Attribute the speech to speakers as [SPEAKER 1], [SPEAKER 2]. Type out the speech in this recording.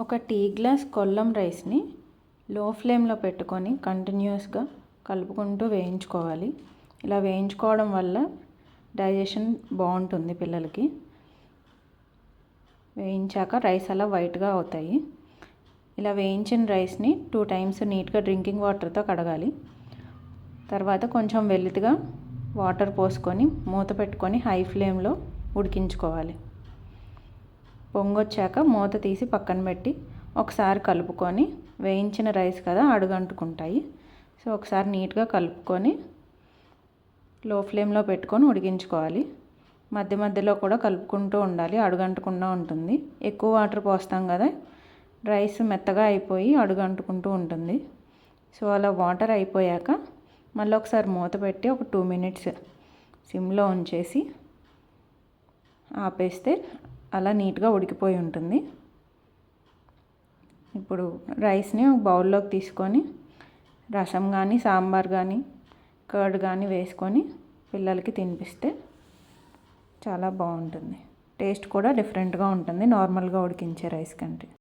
[SPEAKER 1] ఒక tea glass Kollam రైస్ని లో ఫ్లేమ్లో పెట్టుకొని కంటిన్యూస్గా కలుపుకుంటూ వేయించుకోవాలి. ఇలా వేయించుకోవడం వల్ల డైజెషన్ బాగుంటుంది పిల్లలకి. వేయించాక రైస్ అలా వైట్గా అవుతాయి. ఇలా వేయించిన రైస్ని టూ టైమ్స్ నీట్గా డ్రింకింగ్ వాటర్తో కడగాలి. తర్వాత కొంచెం వెల్లితిగా వాటర్ పోసుకొని మూత పెట్టుకొని హై ఫ్లేమ్లో ఉడికించుకోవాలి. పొంగొచ్చాక మూత తీసి పక్కన పెట్టి ఒకసారి కలుపుకొని వేయించిన రైస్ కదా అడుగంటుకుంటాయి. సో ఒకసారి నీట్గా కలుపుకొని లో ఫ్లేమ్లో పెట్టుకొని ఉడికించుకోవాలి. మధ్య మధ్యలో కూడా కలుపుకుంటూ ఉండాలి అడుగంటకుండా ఉంటుంది. ఎక్కువ వాటర్ పోస్తాం కదా రైస్ మెత్తగా అయిపోయి అడుగంటుకుంటూ ఉంటుంది. సో అలా వాటర్ అయిపోయాక మళ్ళీ ఒకసారి మూత పెట్టి ఒక టూ మినిట్స్ సిమ్లో ఉంచేసి ఆపేస్తే అలా నీట్గా ఉడికిపోయి ఉంటుంది. ఇప్పుడు రైస్ని ఒక బౌల్లోకి తీసుకొని రసం కానీ సాంబార్ కానీ కర్డ్ కానీ వేసుకొని పిల్లలకి తినిపిస్తే చాలా బాగుంటుంది. టేస్ట్ కూడా డిఫరెంట్గా ఉంటుంది నార్మల్గా ఉడికించే రైస్ కంటే.